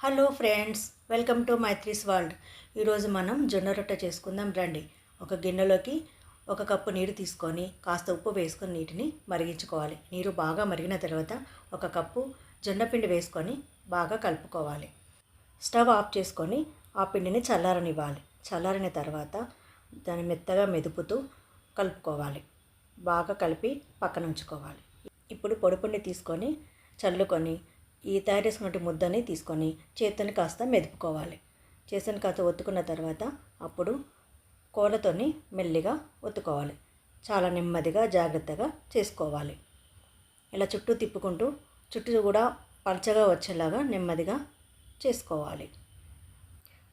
Hello friends welcome to Maitri's world. ఈరోజు మనం జొన్న రొట్టె చేసుకుందాం రండి. ఒక గిన్నెలోకి ఒక కప్పు నీరు తీసుకొని కాస్త ఉప్పు వేసుకొని నీటిని మరిగించుకోవాలి. నీరు బాగా మరిగిన తర్వాత ఒక కప్పు జొన్న పిండి వేసుకొని బాగా కలుపుకోవాలి. స్టవ్ ఆఫ్ చేసుకొని ఆ పిండిని చల్లారనివ్వాలి. చల్లారిన తర్వాత దాన్ని మెత్తగా మెదుపుతూ కలుపుకోవాలి. బాగా కలిపి పక్కన ఉంచుకోవాలి. ఇప్పుడు పొడిపిండి తీసుకొని చల్లుకొని ఈ తయారు చేసుకున్న ముద్దని తీసుకొని చేతిని కాస్త మెదుపుకోవాలి. చేతిని కాస్త ఒత్తుకున్న తర్వాత అప్పుడు కోలతోని మెల్లిగా ఒత్తుకోవాలి. చాలా నెమ్మదిగా జాగ్రత్తగా చేసుకోవాలి. ఇలా చుట్టూ తిప్పుకుంటూ చుట్టూ కూడా పలచగా వచ్చేలాగా నెమ్మదిగా చేసుకోవాలి.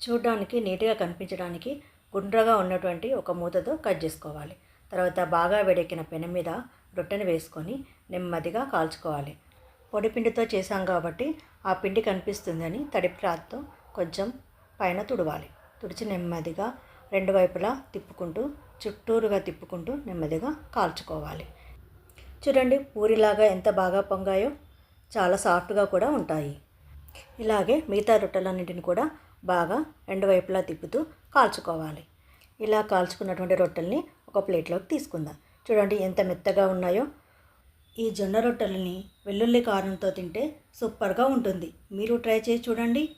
చూడడానికి నీట్గా కనిపించడానికి గుండ్రగా ఉన్నటువంటి ఒక మూతతో కట్ చేసుకోవాలి. తర్వాత బాగా వేడెక్కిన పెనం మీద రొట్టెని వేసుకొని నెమ్మదిగా కాల్చుకోవాలి. పొడిపిండితో చేసాం కాబట్టి ఆ పిండి కనిపిస్తుందని తడి క్లాత్తో కొంచెం పైన తుడవాలి. తుడిచి నెమ్మదిగా రెండు వైపులా తిప్పుకుంటూ చుట్టూరుగా తిప్పుకుంటూ నెమ్మదిగా కాల్చుకోవాలి. చూడండి పూరిలాగా ఎంత బాగా పొంగాయో. చాలా సాఫ్ట్గా కూడా ఉంటాయి. ఇలాగే మిగతా రొట్టెలన్నింటిని కూడా బాగా రెండు వైపులా తిప్పుతూ కాల్చుకోవాలి. ఇలా కాల్చుకున్నటువంటి రొట్టెల్ని ఒక ప్లేట్లోకి తీసుకుందాం. చూడండి ఎంత మెత్తగా ఉన్నాయో. ఈ జొన్న రొట్టెలని వెల్లుల్లి కారంతో తింటే సూపర్గా ఉంటుంది. మీరు ట్రై చేసి చూడండి.